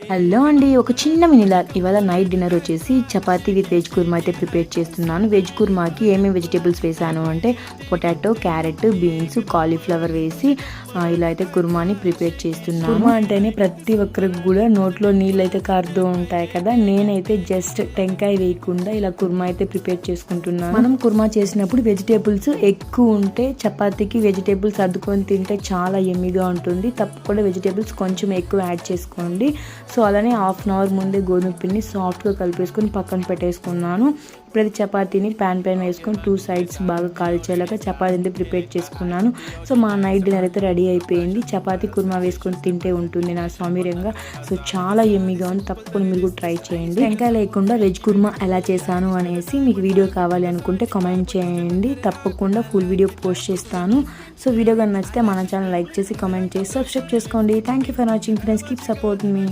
Hello అండి ఒక చిన్న మినిలా. ఇవాళ నైట్ డిన్నర్ వచ్చేసి చపాతీ విత్ వెజ్ కుర్మా అయితే ప్రిపేర్ చేస్తున్నాను. వెజ్ కుర్మాకి ఏమేమి వెజిటేబుల్స్ వేసాను అంటే పొటాటో క్యారెట్ బీన్స్ కాలీఫ్లవర్ వేసి ఇలా అయితే కుర్మాని ప్రిపేర్ చేస్తున్నాను. కుర్మా అంటేనే ప్రతి ఒక్కరికి కూడా నోట్లో నీళ్ళు అయితే కారుతూ ఉంటాయి కదా. నేనైతే జస్ట్ టెంకాయ వేయకుండా ఇలా కుర్మా అయితే ప్రిపేర్ చేసుకుంటున్నాను. మనం కుర్మా చేసినప్పుడు వెజిటేబుల్స్ ఎక్కువ ఉంటే చపాతీకి వెజిటేబుల్స్ అద్దుకొని తింటే చాలా ఎమ్మిగా ఉంటుంది. తప్పకుండా వెజిటేబుల్స్ కొంచెం ఎక్కువ యాడ్ చేసుకోండి. సో అలానే హాఫ్ అన్ అవర్ ముందే గోధుమ పిండిని సాఫ్ట్గా కలిపేసుకొని పక్కన పెట్టేసుకున్నాను. ఇప్పుడు చపాతీని ప్యాన్ పైన వేసుకొని టూ సైడ్స్ బాగా కాల్చేలాగా చపాతీ అయితే ప్రిపేర్ చేసుకున్నాను. సో మా నైట్ డిన్నర్ అయితే రెడీ అయిపోయింది. చపాతీ కుర్మా వేసుకొని తింటే ఉంటుంది నా సౌమర్యంగా సో చాలా ఎమ్మిగా ఉంది. తప్పకుండా మీరు కూడా ట్రై చేయండి. ఇంకా లేకుండా వెజ్ కుర్మా ఎలా చేశాను అనేసి మీకు వీడియో కావాలి అనుకుంటే కామెంట్ చేయండి. తప్పకుండా ఫుల్ వీడియో పోస్ట్ చేస్తాను. సో వీడియో కానీ నచ్చితే మన ఛానల్ లైక్ చేసి కామెంట్ చేసి సబ్స్క్రైబ్ చేసుకోండి. Thank you for watching friends keep support me